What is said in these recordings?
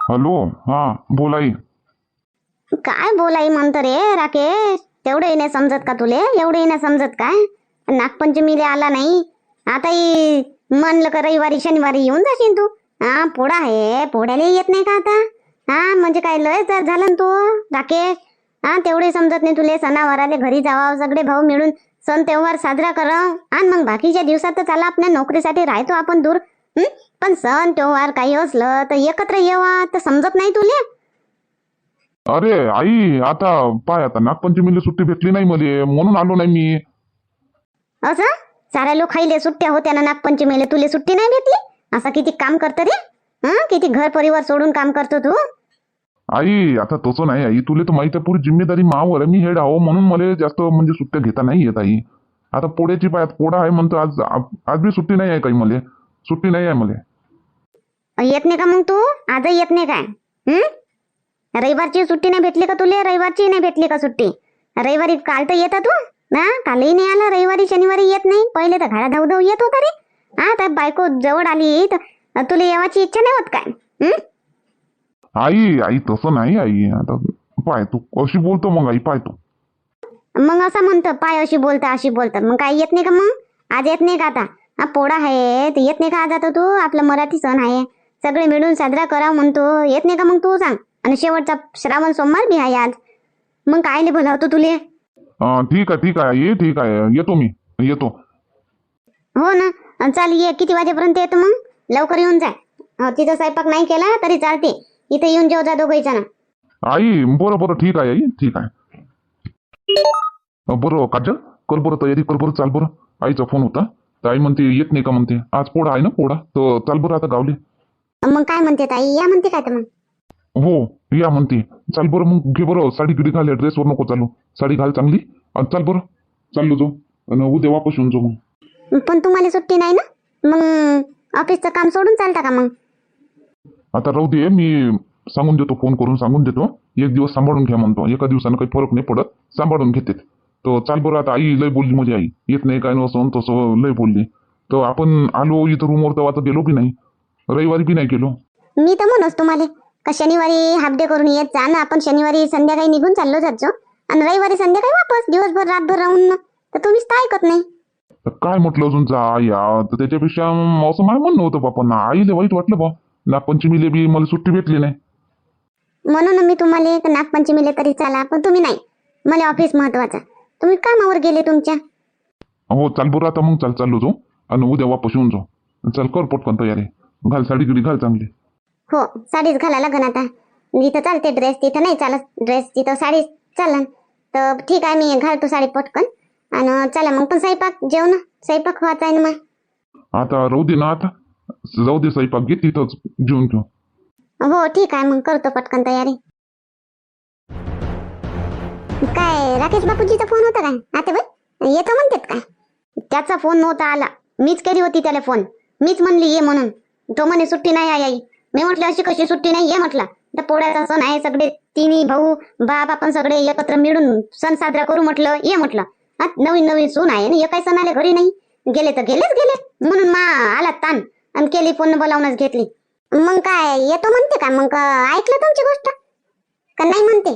Hello हा बोलाई काय बोलाई म्हणतो रे राकेश? तेवढे नाही समजत का तुले? एवढंही नाही समजत काय नागपंचमीला आला नाही. आता म्हणलं का रविवारी शनिवारी येऊन जाशील तू? हा पोळा आहे पोळ्याला येत नाही का आता? हा म्हणजे काय लय जर झालं ना तू राकेश? हा तेवढे समजत नाही तुले सणावाराले घरी जावा सगळे भाऊ मिळून सण तेव्हार साजरा करा आणि मग बाकीच्या दिवसात तर चला आपल्या नोकरीसाठी राहतो आपण दूर. हम्म पण सण तेव्हार काही असलं तर एकत्र येवा तर समजत नाही तुले? अरे आई आता पाय आता नागपंचमीला सुट्टी भेटली नाही मले म्हणून आलो नाही मी. असं? साऱ्या लोक खाईले सुट्ट्या होत्या ना नागपंचमीला तुले सुट्टी नाही भेटली? असं किती काम करतं रे? हं? किती घर परिवार सोडून काम करतो तू? आई आता तसं नाही आई तुला तर माहिती आहे पुरी जिम्मेदारी मावर आहे मी हेड आहो म्हणून मला जास्त म्हणजे सुट्ट्या घेता नाही येत आई. आता पोळ्याची पाय पोळा आहे म्हणतो आज आज बी सुट्टी नाही आहे काही मला. सुट्टी नाही आहे मला. येत नाही का मग तू? आजही येत नाही काय? हं? रविवारची सुट्टी नाही भेटली का तुले? रविवारची नाही भेटली का सुट्टी? रविवारी काल तर येता तू? ना? कालही नाही आला रविवारी शनिवारी येत नाही? पहिले तर घाडा धाव धाव येत होता रे. हा त्या बायको जवळ आली तर तुला येवाची इच्छा नाही होत काय? हं? आई आई तसं नाही आई. आता पाय तू अशी बोलतो मग आई पाय तू. मग असं म्हणतं पाय अशी बोलता अशी बोलतं. मग काय येत नाही का मग? आज येत नाही का आता? हा पोळा आहे तर येत नाही का आज आता तू? आपला मराठी सण आहे. सगळे मिळून साजरा करा म्हणतो येत नाही का मग तू सांग. आणि शेवटचा श्रावण सोमवार बी आहे आज. मग काय बोलावतो तुले? ठीक आहे ठीक आहे ये ठीक आहे. येतो मी. येतो. हो ना. चाल ये. किती वाजेपर्यंत येतो मग? लवकर येऊन जा. तिथं स्वयंपाक नाही केला तरी चालते. इथे येऊन जेव जा दोघांचा ना आई बरं बरं. ठीक आहे आई. ठीक आहे. बरं काजल. कर बरं तयारी कर बरं. चाल बरं. आईचा फोन होता. तर आई म्हणते येत नाही का म्हणते. आज पोळा आहे ना पोळा? तर चाल बरं आता गावले. मग काय म्हणते ताई? या म्हणते काय तर मग? हो या म्हणते. चाल बरं मग घे बरं. साडी गिडी घाल ड्रेसवर नको चालू. साडी घाल चांगली. आणि चाल बरं. चाललो जो आणि उद्या वापस येऊन जाऊ मग. पण तुम्हाला सुट्टी नाही ना? मग ऑफिसचं काम सोडून चालता का मग? आता राहू दे मी सांगून देतो फोन करून सांगून देतो. एक दिवस सांभाळून घ्या म्हणतो. एका दिवसानं काही फरक नाही पडत. सांभाळून घेते. तर चाल बरं आता आई लय बोलली माझी आई. येत नाही काय नसं तसं लय बोलली. तर आपण आलो इथं रूमवर तेव्हा तर गेलो बी नाही. रविवारी बी नाही गेलो मी तर म्हणूच तुम्हाला का शनिवारी हाफ डे करून येत जा ना आपण शनिवारी संध्याकाळी निघून चाललो जातो आणि रविवारी संध्याकाळी वापस दिवसभर रातभर राहून ना. तर तुम्हीच तर ऐकत नाही. तर काय म्हटलं अजून जा या. तर त्याच्यापेक्षा असं मला म्हणणं होतं बापा ना आईले वाईट वाटलं बा. नागपंचमीले बी मला सुट्टी भेटली नाही. म्हणून मी तुम्हाला एक नागपंचमीला तरी चाला पण तुम्ही नाही. मला ऑफिस महत्वाचं तुम्ही कामावर गेले तुमच्या. हो चाल बरं आता मग चाल चाललो जाऊ. आणि उद्या वापस येऊन जाऊ. चल कर पटकन तयारी. घाल साडी गिडी घाल चांगली. हो साडीच घाला लागन आता. जिथं चालते ड्रेस तिथं नाही चालत ड्रेस तिथं साडी चालन तर ठीक आहे मी घालतो साडी पटकन. आणि चला मग पण स्वयंपाक जेवण स्वयंपाक व्हायचा आहे ना मग. आता राहू दे ना आता. जाऊ दे स्वयंपाक घे तिथंच जेवून घेऊ हो ठीक आहे मग करतो पटकन तयारी. काय राकेश बापूजीचा फोन होता काय? आता बाई येतो म्हणतात काय? त्याचा फोन नव्हता आला. मीच केली होती त्याला फोन मीच म्हणली ये म्हणून. तो म्हणे सुट्टी नाही आहे आई. मी म्हटलं अशी कशी सुट्टी नाही ये म्हटलं तर पोळ्याचा सण आहे सगळे तिन्ही भाऊ बाप आपण सगळे एकत्र मिळून सण साजरा करू म्हटलं ये म्हटलं. हा नवीन नवीन सून आहे ना एकाही सण आले घरी नाही? गेले तर गेलेच गेले. म्हणून मा आला ताण आणि केली फोन बोलावूनच घेतली. मग काय येतो म्हणते का? मग ऐकलं तुमची गोष्ट? का नाही म्हणते?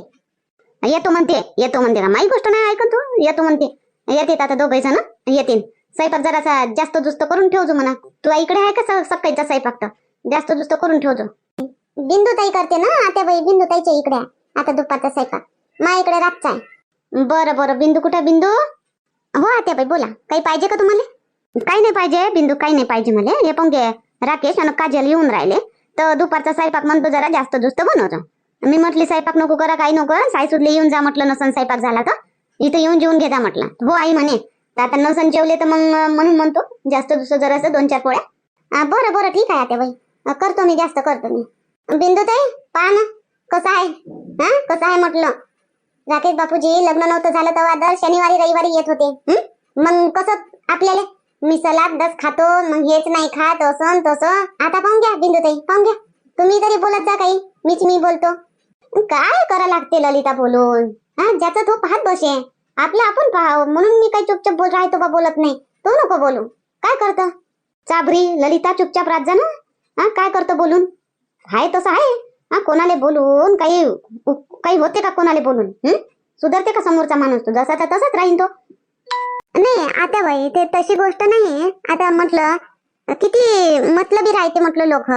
येतो म्हणते येतो म्हणते का? माही गोष्ट नाही ऐकत तू येतो म्हणते. येते आता दोघे जण येतील स्वयंपाक जरासा जास्त दुस्त करून ठेवजो म्हणा. तू इकडे आहे का सकाळीचा स्वयंपाक तर? जास्त दुस्त करून ठेवजो. बिंदू ताई करते ना आता बाई बिंदू ताईच्या इकडे आता दुपारचा स्वयंपाक. मा इकडे रातचा आहे. बरं बरं. बिंदू कुठं बिंदू? हो आत्या बाई बोला. काही पाहिजे का तुम्हाला? काही नाही पाहिजे बिंदू. काही नाही पाहिजे मला. हे पण घे राकेश आणि काजल येऊन राहिले. तर दुपारचा स्वयंपाक म्हणतो जरा जास्त दुस्त बनवतो मी म्हटली स्वयंपाक नको करा काही नको. साई येऊन जा म्हटलं नसन स्वयंपाक झाला तर. इथं येऊन जेवून घेता म्हटलं. हो आई म्हणे. तर आता नसन जेवले तर मग म्हणून म्हणतो. जास्त दुसरं जरासं दोन चार पोळ्या. बरं बरं ठीक आहे आता बाई. करतो मी जास्त करतो मी. बिंदू ताई पहा ना कसं आहे? हा कसं आहे म्हटलं? राकेश बापूजी लग्न नव्हतं झालं तेव्हा दर शनिवारी रविवारी येत होते. मग कसं आपल्याला? मी सलाद दस खातो मग हेच नाही खात असं तसं. आता पाहून घ्या बिंदू ताई पाहून घ्या. तुम्ही तरी बोलत जा काही मीच मी बोलतो. काय करा लागते ललिता बोलून? हा ज्याचा तो पाहत बसे आपलं आपण पाहावं. म्हणून मी काही चुपचाप बोल राहतो बा बोलत नाही. तो नको बोलू. काय करतं? चाबरी ललिता चुपचाप राहत जा ना. हा काय करतो बोलून? हाय तसं आहे. हा कोणाला बोलून काही काही होते का कोणाला बोलून? हम्म सुधारते का समोरचा माणूस तो? जसा तर तसाच राहीन तो. नाही आता बाई ते तशी गोष्ट नाही. आता म्हटलं किती मतलबी राहते म्हटलं लोक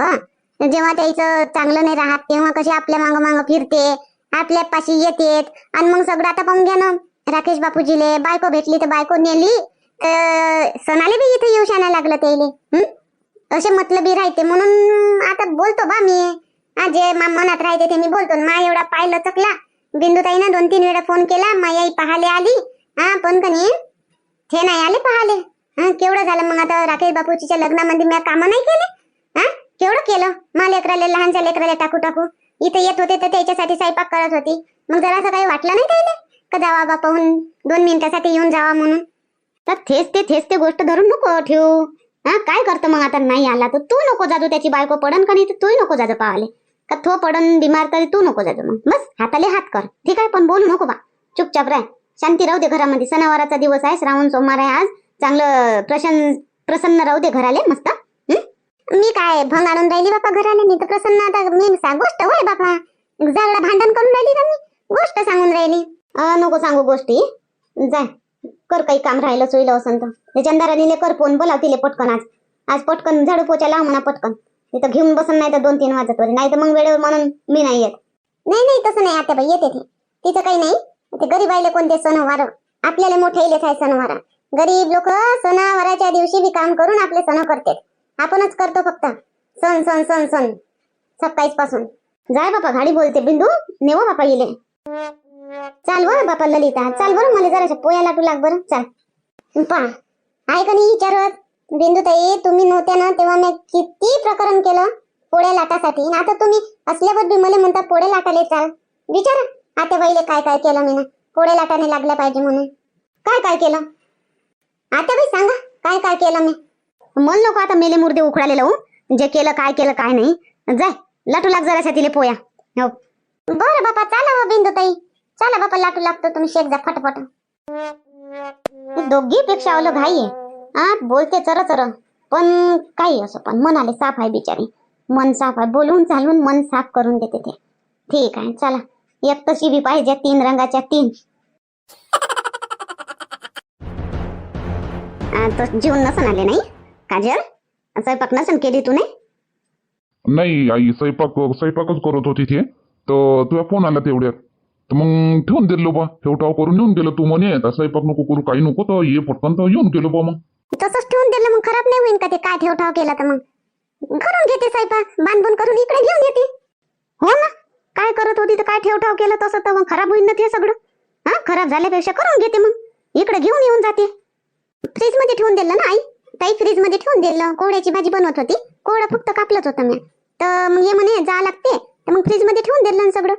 जेव्हा त्याचं चांगलं नाही राहत तेव्हा कशी आपल्या मागं मागं फिरते आपल्या पाशी येतेत आणि मग सगळं आता पाहून घ्या ना. राकेश बापूजीले बायको भेटली तर बायको नेली तर सणाले बी इथे येऊ शाना लागलं त्याले असे मतलबी राहते. म्हणून आता बोलतो बा मी. जे मनात राहते ते मी बोलतो. मा एवढा पाहिलं चकला बिंदुताईनं दोन तीन वेळा फोन केला. मायाई पाहाले आली. हा पण कनी ते नाही आले पाहाले. हा केवढं झालं मग आता राकेश बापूजीच्या लग्नामध्ये मी कामं नाही केले? हा केवढं केलं? मा लेकराला लहानच्या लेकराला टाकू टाकू. इथे येत होते तर त्याच्यासाठी स्वयंपाक करत होती. मग जरासं काही वाटलं नाही त्याला का जावा बापाहून दोन मिनिटासाठी येऊन जावा म्हणून. तर थेच ते थेच ते गोष्ट धरून नको ठेवू. हा काय करतो मग आता? नाही आला तर तू नको जातो त्याची बायको पडन का नाही तर तूही नको जातो पावाले का तो पडन बिमार तरी तू नको जातो मग. बस हाताले हात कर. ठीक आहे पण बोलू नको बा. चुपचाप राह. शांती राहू दे घरामध्ये. सणावाराचा दिवस आहे श्रावण सोमवार आहे आज. चांगलं प्रसन्न प्रसन्न राहू दे घराले मस्त. मी काय भंग आणून राहिली बापा घराले? मी तर प्रसन्न आता मी गोष्ट होय बापा. जागडा भांडण करून राहिली का मी? गोष्ट सांगून राहिली. नको सांगू गोष्टी. जाय कर काही काम राहिलं सोयलं असं तर. ते चंदाराणीले कर फोन बोलाव तिले पटकन आज. आज पटकन झाडू पोचा लाव म्हणा पटकन. तिथं घेऊन बसन नाही तर दोन तीन वाजत वरी. नाही तर मग वेळेवर म्हणून मी नाही येत. नाही नाही तसं नाही आता बाई येते ते. तिथं काही नाही. ते गरीब आईले कोणते सणवार? आपल्याला मोठे इलेच आहे सणवार. गरीब लोक सणावाराच्या दिवशी बी काम करून आपले सण करतात आपणच करतो फक्त. सण सण सण सण. सकाळीच पासून. जाय बापा गाडी बोलते. बिंदू नेव बापा इले. चाल बर बापा ललिता चाल बरं मला जराशा पोया लाटू लाग बरं चाल. पहा आहे का नाही विचारत? बिंदुताई तुम्ही नव्हत्या ना तेव्हा मी किती प्रकरण केलं पोळ्या लाटासाठी? आता तुम्ही असल्यावर बी मला म्हणता पोळ्या लाटाले चाल. विचार आता बाईले काय काय केलं मी ना पोळ्या लाटाने लागल्या पाहिजे म्हणून. काय काय केलं? आता बाई सांगा काय काय केलं मी? मन नको आता मेले मुर्दे उखडाले हो. जे केलं काय केलं काय नाही. जाय लाटू लाग जराशा तिले पोया. हो. बरं बापा चाला हो बिंदुताई. चला बापा लाटू लागतो तुम्ही शेक जा फटफट. दोघी पेक्षा अवलं घाई आहे. हा बोलते चर चर. पण काही असो पण मनाले साफ आहे बिचारी. मन साफ आहे. बोलून चालून मन साफ करून देते ते. ठीक आहे चला. एक तशी बी पाहिजे तीन रंगाच्या तीन. तो जीवन नसन आले नाही? काजल स्वयंपाक नसन केली तू नाही? नाही आई स्वयंपाक स्वयंपाकच करत होती ते. तर तुझा फोन आला तेवढ्यात. तर मग ठेवून दिलो बा ठेवठाव करून येऊन गेलो तू म्हणे. आता स्वयंपाक नको करू काही नको तर ये पटकन तर येऊन गेलो बा मग. तसंच ठेवून दिलं मग खराब नाही होईल का ते? काय ठेवठाव केला तर मग? करून घेते स्वयंपाक बांधून करून इकडे घेऊन येते. हो ना? काय करत होती तर काय ठेवठाव केलं तसं तर मग खराब होईल ना ते सगळं? हा? खराब झाल्यापेक्षा करून घेते मग. इकडे घेऊन येऊन जाते. फ्रीजमध्ये ठेवून दिलं ना आई? ताई फ्रीजमध्ये ठेवून दिलं. कोहड्याची भाजी बनवत होती. कोवडा फक्त कापलंच होतं मी. तर मग हे म्हणे जा लागते. तर मग फ्रीजमध्ये ठेवून दिलं ना सगळं.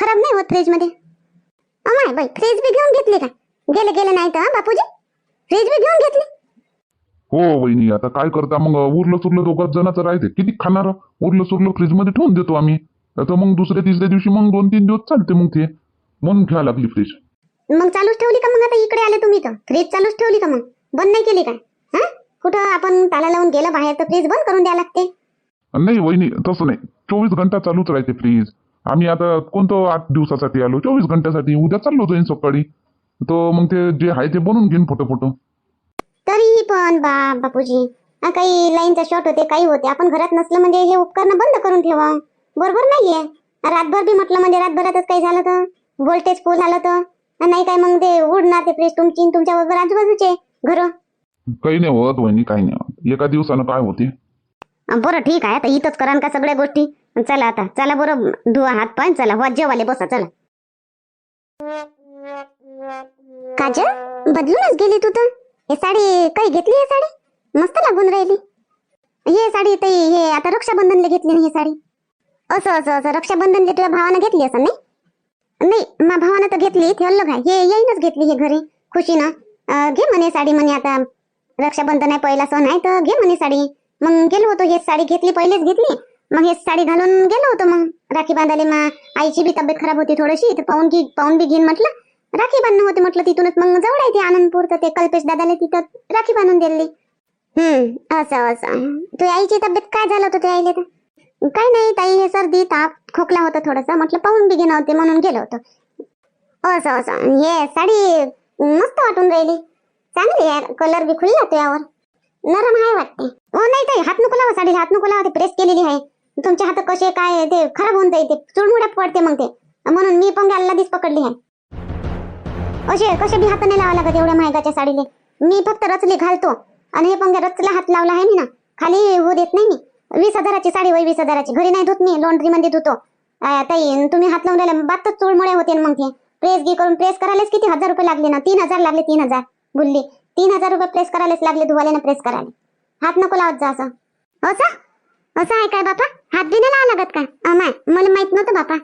खराब नाही होत फ्रीजमध्ये अमाय बाई फ्रीज बी घेऊन घेतली का गेले गेले नाही तर बापूजी? फ्रीज बी घेऊन घेतली? हो वहिनी आता काय करता मग? उरलं सुरलं दोघात जणांचं राहते किती खाणार? उरलं सुरलं फ्रीजमध्ये ठेवून देतो आम्ही. तर मग दुसऱ्या तिसऱ्या दिवशी मग दोन तीन दिवस चालते मग ते. म्हणून घ्या लागली फ्रीज. मग चालूच ठेवली का मग? आता इकडे आले तुम्ही तर. फ्रीज चालूच ठेवली का मग? बंद नाही केली का हा? कुठं आपण ताला लावून गेलं बाहेर तर फ्रीज बंद करून द्यावं लागते. नाही वहिनी तसं नाही. चोवीस घंटा चालूच राहते फ्रीज. आम्ही आता कोणतं आठ दिवसासाठी आलो? चोवीस घंट्यासाठी. उद्या चाललो जाईन सकाळी. तर मग ते जे आहे ते बनवून घेईन फोटो फोटो तरीही पण बा बापूजी. हा, काही लाईनचा शॉर्ट होते काही होते. आपण घरात नसलं म्हणजे हे उपकरणं बंद करून ठेवा. बरोबर नाहीये. रातभर बी म्हटलं म्हणजे रातभरातच काही झालं तर? व्होल्टेज फुल आलं तर? हा, नाही काय मग ते उडणार ते फ्रीज तुमची आणि तुमच्या बरोबर आजूबाजूचे घर? काही नाही होत वहिनी काही नाही होत. एका दिवसानं काय होते? बरं ठीक आहे. आता इथंच करान का सगळ्या गोष्टी? चला आता चला बरं धुवा हात पाय चला वा जेवाले बसा चला. काजल बदलूनच गेली तू तर. हे साडी काही घेतली हे साडी? मस्त लागून राहिली. हे साडी ताई हे आता रक्षाबंधनला घेतली ना ही साडी. असं असं असं रक्षाबंधनला तुझ्या भावानं घेतली असं नाही? नाही मा भावानं तर घेतली ते अलग आहे. हे येईनच घेतली हे घरी खुशीनं. घे म्हणे साडी म्हणे आता. रक्षाबंधन आहे पहिला सण आहे तर घे म्हणे साडी. मग गेलो होतो हे साडी घेतली पहिलेच घेतली. मग हेच साडी घालून गेलो होतो मग. राखी बांधायला मा आईची बी तब्येत खराब होती थोडीशी तर पाहून घे पाहून बी घेईन म्हटलं. राखी बांधणं होते म्हटलं तिथूनच मग जवळ आहे ते आनंदपूर तर ते कल्पेश दादाला तिथं राखी बांधून दिली. हम्म असं असं. तुझ्या आईची तब्येत काय झालं होतं ते आईले? तर काही नाही ताई हे सर्दी ताप खोकला होता थोडासा. म्हटलं पाहून बी घेणं होते म्हणून गेलो होतो. असं असं. हे साडी मस्त वाटून राहिली. चांगली यार कलर बी खुलला त्यावर नरम आहे वाटते. हो नाही ताई हात नको लावा साडी हात नको लावा ते प्रेस केलेली आहे. तुमच्या हात कसे काय ते खराब होऊन जाईल ते. चुळमुळ्या पडते मग ते. म्हणून मी पण गॅलला पकडली आहे. असे कसे बी हात नाही लावा लागत एवढ्या महागाच्या साडीले. मी फक्त रचली घालतो. आणि हे पंग्या रचला हात लावला आहे मी ना. खाली होऊ देत नाही मी. वीस हजाराची साडी वय वीस हजाराची. घरी नाही धुत मी लॉन्ड्री मध्ये धुतो. ताई तुम्ही हात लावून राहिले बातच चुळमुळ्या होते ना मग ते. प्रेस गी करून प्रेस करायलाच किती हजार रुपये लागले ना? तीन हजार लागले तीन हजार. बोलली. तीन हजार रुपये प्रेस करायलाच लागले धुवाले ना प्रेस करायला. हात नको लावत जा असं. हो असं असं आहे काय बापा? हात बी लागत का अमाय मला माहीत नव्हतं बापा.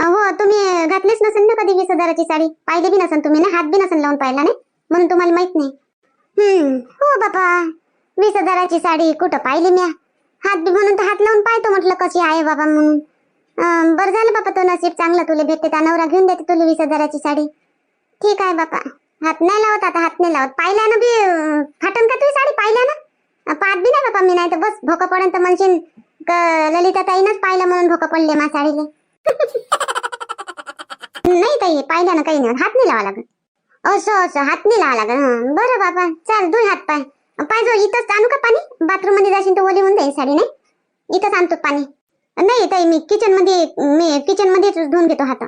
हो तुम्ही घातलीच नसेल ना कधी वीस हजाराची साडी? पाहिली बी नसेल तुम्ही ना? हात बी नसेल लावून पाहिला नाही? म्हणून तुम्हाला माहीत नाही. हम्म. हो बापा. वीस हजाराची साडी कुठं पाहिली मी हात बी म्हणून तर हात लावून पाहतो म्हटलं कशी आहे बाबा म्हणून. बरं झालं बापा तो नसीब चांगलं तुला भेटते त्या नवरा घेऊन देते तुला वीस हजाराची साडी. ठीक आहे बापा. हात नाही लावत आता हात नाही लावत. पाहिल्या ना बी फाटन का तुझी साडी? पाहिल्या ना? पाहत बी नाही बापा मी नाही तर बस भोकं पडन तर म्हणशील क- ललिता ताईनच पाहिलं म्हणून भोकं पडले मा साडीले नाही ताई पाहिल्या ना काही नाही. हात नाही लावा लागत. असं असं हात नाही लावा लागत. बरं बाबा चाल धुई हात पाय. पाहिजे इथंच आणू का पाणी? बाथरूममध्ये जाशील तर ओली होऊन जाईल साडी नाही? इथंच आणतो पाणी. नाही ताई मी किचनमध्ये मी किचन मध्येच धुवून घेतो हात.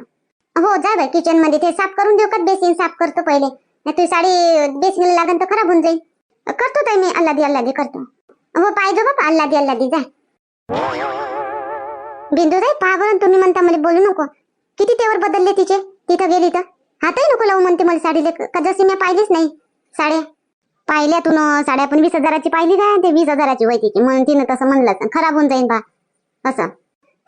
हो जा बाई किचनमध्ये ते साफ करून देऊ का? बेसिन साफ करतो पहिले. नाही तुझी साडी बेसिनला लागन तर खराब होऊन जाईल. करतो ताई मी अल्लादी अल्लादी करतो. हो पाहिजे बाबा अल्लादी अल्लादी जा. बिंदू ताई पहा बरं तुम्ही म्हणता मला बोलू नको. किती तेवर बदलले तिचे? तिथं गेली तर? हातही नको लावू म्हणते मला साडीले. का जशी मी पाहिलीच नाही. साड्या. पाहिल्या तू साड्या पण वीस हजाराची पाहिली काय ते वीस हजाराची वय तिची म्हणून तिनं तसं म्हणलं खराब होऊन जाईन बा. असं.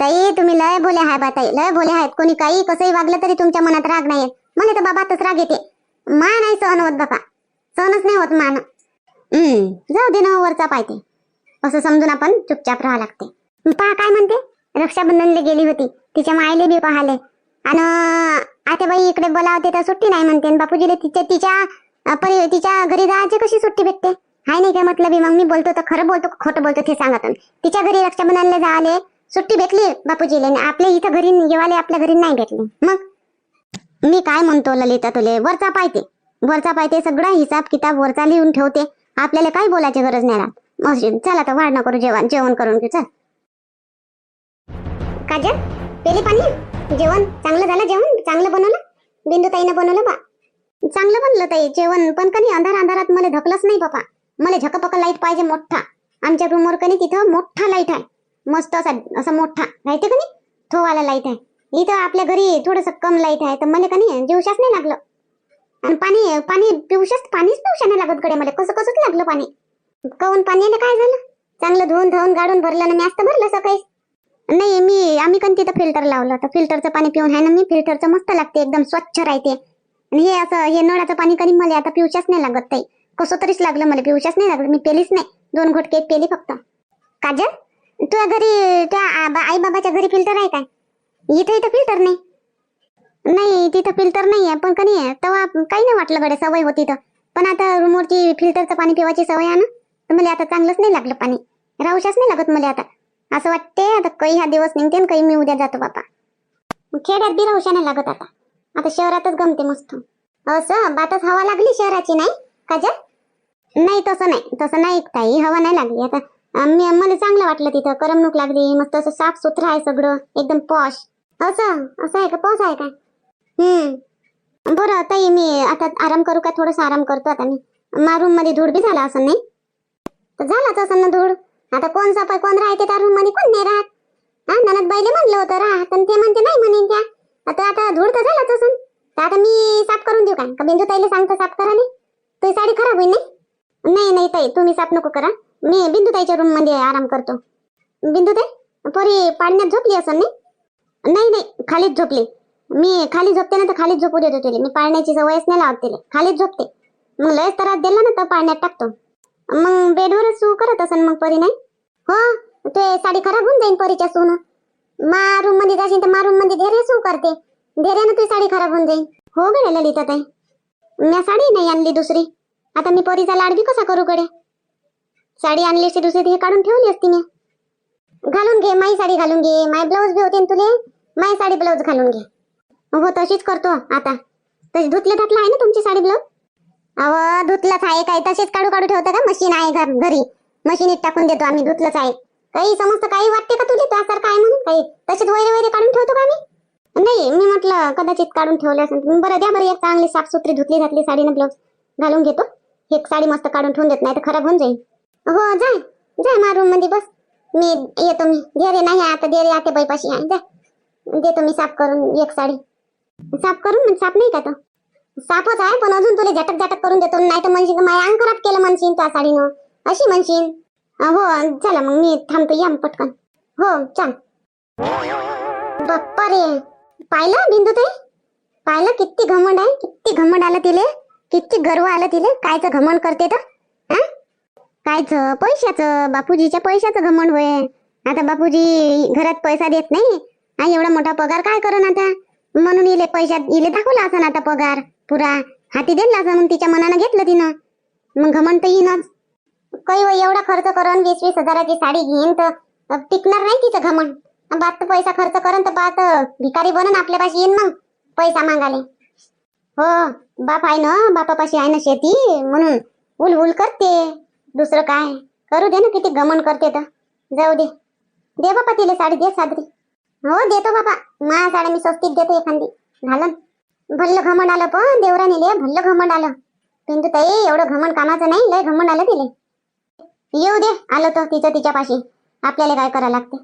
ताई तुम्ही लय बोले हाय बा ताई. लय बोले आहेत कोणी काही कसंही वागलं तरी तुमच्या मनात राग नाही मला तर बाबातच राग येते. मा नाही सहन होत बाबा सहनच नाही होत मान. जाऊ दे ना वरचा पायते असं समजून आपण चुपचाप राहा लागते. पहा काय म्हणते? रक्षाबंधनला गेली होती. तिच्या मायले बी पाहाले. आणि आता बाई इकडे बोलावते तर सुट्टी नाही म्हणते. आणि बापूजीले तिच्या तिच्या परी परि तिच्या घरी जायची कशी सुट्टी भेटते? हाय नाही काय मतलब? मग मी बोलतो तर खरं बोलतो खोट खोटं बोलतो ते सांगत. तिच्या घरी रक्षाबंधनला जायले सुट्टी भेटली बापूजीले. आपल्या इथं घरी येवाले आपल्या घरी नाही भेटली. मग? मी काय म्हणतो ललिता तुले? वरचा पायते वरचा पायते सगळा हिसाब किताब वरचा लिहून ठेवते. आपल्याला काही बोलायची गरज नाही राहत. मग चल आता वाढ करू जेवण. जेवण करून घेऊ चल. काजल पेले पाणी? जेवण चांगलं झालं जेवण? चांगलं बनवलं? बिंदू ताईनं बनवलं बा. चांगलं बनलं ताई जेवण. पण कधी अंधार अंधारात मला धकलंच नाही बापा. मला झकपक लाइट पाहिजे मोठा. आमच्या रूमवर कधी तिथं मोठा लाइट आहे. मस्त असा असा मोठा. राहते का नाही? थोवाला लाइट आहे. इथं आपल्या घरी थोडस कम लाइट आहे. तर मला कधी जेवशाच नाही लागलं. आणि पाणी पाणी पिऊशच पाणीच पिऊशा नाही लागत कडे मला कसं कसंच लागलं पाणी? काऊन पाण्याला काय झालं? चांगलं धुवून धावून गाडून भरलं ना मी असतं भरलं सकाळी नाही मी आम्ही पण तिथं फिल्टर लावलं तर फिल्टरचं पाणी पिऊन आहे ना मी? फिल्टरचं मस्त लागते एकदम स्वच्छ राहते. आणि हे असं हे नळाचं पाणी कधी मला आता पिऊशाच नाही लागत ताई. कसं तरीच लागलं मला पिऊशाच नाही लागलं. मी पेलीच नाही. दोन घोटके पेली फक्त. काजल तुझ्या घरी त्या आई बाबाच्या घरी फिल्टर आहे काय? इथं इथं फिल्टर नाही. नाही तिथं फिल्टर नाही आहे पण कधी आहे तेव्हा काही नाही वाटलं गड्या सवय होती तर. पण आता रूमवरची फिल्टरचं पाणी पिवायची सवय आहे ना तर मला आता चांगलंच नाही लागलं पाणी. राहूशाच नाही लागत मला आता. असं वाटते आता काही हा दिवस निघते आणि काही मी उद्या जातो बापा. खेड्यात बी राहूशा नाही लागत आता. आता शहरातच गमते मस्त. असं बातच हवा लागली शहराची नाही? काजल? नाही तसं नाही. तसं नाही ताई हवा नाही लागली. आता मी मला चांगलं वाटलं तिथं. करमणूक लागली मस्त असं साफ सुथरं आहे सगळं. एकदम पॉश असं असं आहे का? पॉश आहे का? हम्म. बरं ताई मी आता आराम करू का? थोडासा आराम करतो आता मी. मा रूममध्ये धूळ बी झाला असं नाही? तर झालाच असं ना धूळ. आता कोण सफाई कोण राहते त्या रूममध्ये? कोण नाही राहत? हा ननद बाईले म्हणलं होतं राहत आणि ते म्हणते नाही म्हणेन त्या. आता आता धूळ तर झालाच असं तर आता मी साफ करून देऊ का बिंदू ताईला सांगतो साफ करा नाही? तुझी साडी खराब होईल नाही? नाही नाही ताई तुम्ही साफ नको करा. मी बिंदू ताईच्या रूममध्ये आराम करतो. बिंदू ताई पोरी पाडण्यात झोपली असं नाही? नाही नाही खालीच झोपली. मी खाली झोपते ना तर खालीच झोपू देतो तिला मी पाळण्याची सवयच नाही लावत तिला. खालीच झोपते. मग लयच त्रास दिला ना तर पाळण्यात टाकतो. मग बेडवरच सू करत असेल मग परी नाही? हो? ते साडी खराब होऊन जाईन परीच्या सून. मा रूममध्ये जाशील तर मा रूममध्ये धैर्य सू करते. धैर्यानं तुझी साडी खराब होऊन जाईल हो गे ललिता ताई. मी साडी नाही आणली दुसरी. आता मी परीचा लाडबी कसा करू कडे साडी आणली असती दुसरी ती काढून ठेवली असती मी. घालून घे माई साडी घालून घे. माय ब्लाऊज बी होते तुले. माय साडी ब्लाऊज घालून घे. हो तशीच करतो आता. तशी धुतले धुतलं आहे ना तुमची साडी ब्लाऊज अहो धुतलंच आहे काय? तसेच काढू काढू ठेवतं का? मशीन आहे घर घरी. मशीनीत टाकून देतो आम्ही धुतलंच आहे. काही समजतं काही वाटते का तुला त्यासारखं आहे म्हणून काही. तसेच वैरे वैरे काढून ठेवतो का आम्ही? नाही मी म्हटलं कदाचित काढून ठेवलं असेल बरं द्या बरं एक चांगली साफसुथरी धुतली घातली साडीनं ब्लाऊज घालून घेतो. एक साडी मस्त काढून ठेवून देत नाही तर खराब होऊन जाईल. हो जाय. जाय मा रूममध्ये बस. मी येतो मी. देरे नाही आहे आता. देरे आते बैपाशी आहे. जा. देतो मी साफ करून एक साडी. साफ करून म्हणजे साफ नाही का तो? साफच आहे पण अजून तुला झटक झटक करून देतो. नाही तर म्हणशील माझ्या अंकरात खराब केलं म्हणशील त्या साडीनं. अशी म्हणशील हो चला मग मी थांबतो. या पटकन. हो चल. बाप्पा रे. पाहिलं बिंदू ते पाहिलं किती घमंड आहे? किती घमंड आलं तिले? किती गर्व आलं तिले? कायचं घमंड करते तर? कायचं? पैशाचं. बापूजीच्या पैशाचं घमंड होय. आता बापूजी घरात पैसा देत नाही. एवढा मोठा पगार काय करून आता? म्हणून इले पैशात इले दाखवला असं आता पगार पुरा. हाती दिला असं म्हणून तिच्या मनानं घेतलं तिनं. मग घमंड तर येईनच काही वय एवढा खर्च करून वीस वीस हजाराची साडी घेईन तर टिकणार नाही तिचं घमंड. बात तर पैसा खर्च करून तर बात अ, भिकारी आपल्या आपल्यापाशी येईन मग पैसा मागाले. हो बाप आहे ना बापापाशी आहे ना शेती म्हणून उल उल करते. दुसरं काय? करू दे ना किती गमन करते तर. जाऊ दे. दे बापा तिला साडी दे सादरी. हो देतो बाबा. माझ्या साड्या मी स्वस्तीत देतो एखादी. घालन. भल्ल घमंड आलं पण देवराने ले भल्ल घमंड आलं. पिंटू ताई एवढं घमंड कामाचं नाही लय घमंड आलं तिले. येऊ दे आलं तर तिचं तिच्यापाशी. आपल्याला काय करावं लागते?